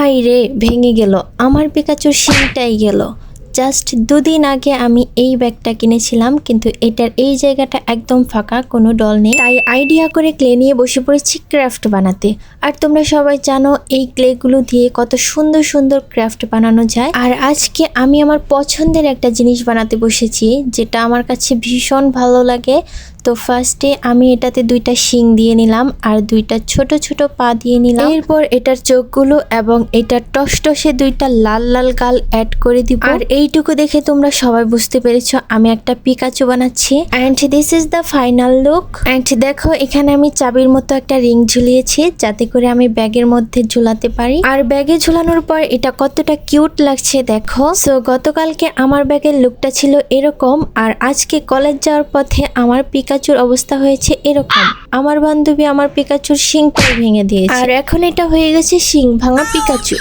High রে, ভেঙে গেল। আমার পিকাচুর শিংটাই গেল। জাস্ট দুদিন আগে আমি এই ব্যাগটা কিনেছিলাম, কিন্তু এটার এই জায়গাটা একদম ফাঁকা, কোনো ডল নেই। তাই আইডিয়া করে ক্লে নিয়ে বসে পড়েছি ক্রাফট বানাতে। আর তোমরা সবাই জানো, এই ক্লেগুলো দিয়ে কত সুন্দর সুন্দর ক্রাফট বানানো যায়। আর আজকে আমি আমার পছন্দের একটা জিনিস বানাতে বসেছি, যেটা আমার কাছে ভীষণ ভালো লাগে। তো ফার্স্টে আমি এটাতে দুইটা শিং দিয়ে নিলাম আর দুইটা ছোট ছোট পা দিয়ে নিলাম। এরপর এটার চোখগুলো এবং এটার টসটসে দুইটা লাল লাল গাল অ্যাড করে দিব। আর এইটুকু দেখে তোমরা সবাই বুঝতে পেরেছ আমি একটা পিকাচু বানাচ্ছি। And this is the final look and দেখো এখানে আমি চাবির মতো একটা রিং ঝুলিয়েছি যাতে করে আমি ব্যাগের মধ্যে ঝুলাতে পারি। আর ব্যাগে ঝুলানোর পর এটা কতটা কিউট লাগছে দেখো। সো গতকালকে আমার ব্যাগের লুকটা ছিল এরকম আর আজকে কলেজ যাওয়ার পথে আমার পিকাচুর অবস্থা হয়েছে এরকম। আমার বান্ধবী আমার পিকাচুর শিং ভেঙে দিয়েছে। আর এখন এটা হয়ে গেছে শিং ভাঙা পিকাচু।